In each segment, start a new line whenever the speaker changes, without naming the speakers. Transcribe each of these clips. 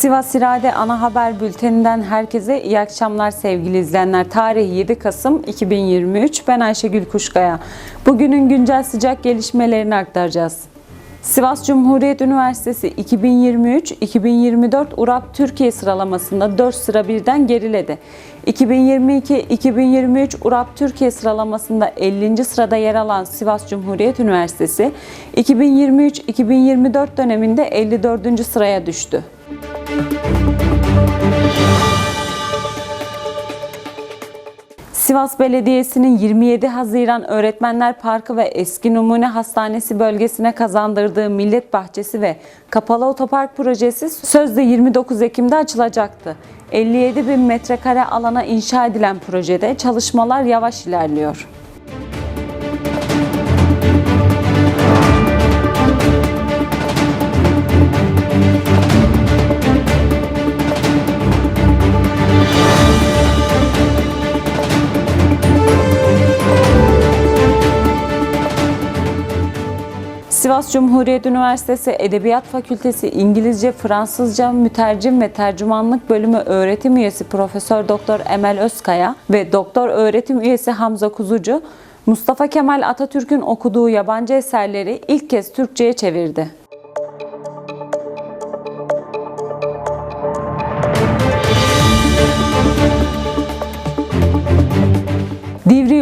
Sivas İrade Ana Haber Bülteninden herkese iyi akşamlar sevgili izleyenler. Tarih 7 Kasım 2023. Ben Ayşegül Kuşkaya. Bugünün güncel sıcak gelişmelerini aktaracağız. Sivas Cumhuriyet Üniversitesi 2023-2024 URAP Türkiye sıralamasında 4 sıra birden geriledi. 2022-2023 URAP Türkiye sıralamasında 50. sırada yer alan Sivas Cumhuriyet Üniversitesi 2023-2024 döneminde 54. sıraya düştü. Sivas Belediyesi'nin 27 Haziran Öğretmenler Parkı ve Eski Numune Hastanesi bölgesine kazandırdığı Millet Bahçesi ve Kapalı Otopark projesi sözde 29 Ekim'de açılacaktı. 57 bin metrekare alana inşa edilen projede çalışmalar yavaş ilerliyor. Sivas Cumhuriyet Üniversitesi Edebiyat Fakültesi İngilizce, Fransızca Mütercim ve Tercümanlık Bölümü öğretim üyesi Profesör Doktor Emel Özkaya ve Doktor öğretim üyesi Hamza Kuzucu, Mustafa Kemal Atatürk'ün okuduğu yabancı eserleri ilk kez Türkçe'ye çevirdi.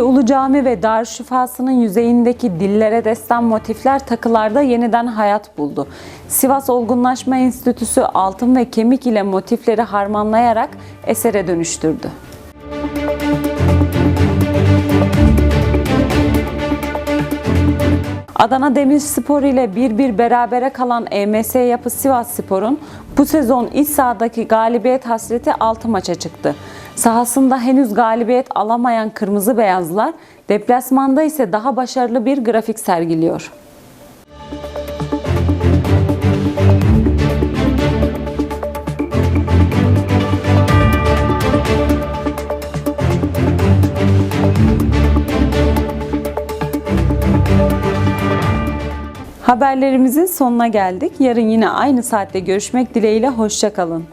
Ulu Cami ve Darüşşifası'nın yüzeyindeki dillere destan motifler takılarda yeniden hayat buldu. Sivas Olgunlaşma Enstitüsü altın ve kemik ile motifleri harmanlayarak esere dönüştürdü. Adana Demirspor ile 1-1 berabere kalan EMS Yapı Sivas Spor'un bu sezon iç sahadaki galibiyet hasreti 6 maça çıktı. Sahasında henüz galibiyet alamayan Kırmızı Beyazlar, deplasmanda ise daha başarılı bir grafik sergiliyor. Haberlerimizin sonuna geldik. Yarın yine aynı saatte görüşmek dileğiyle hoşçakalın.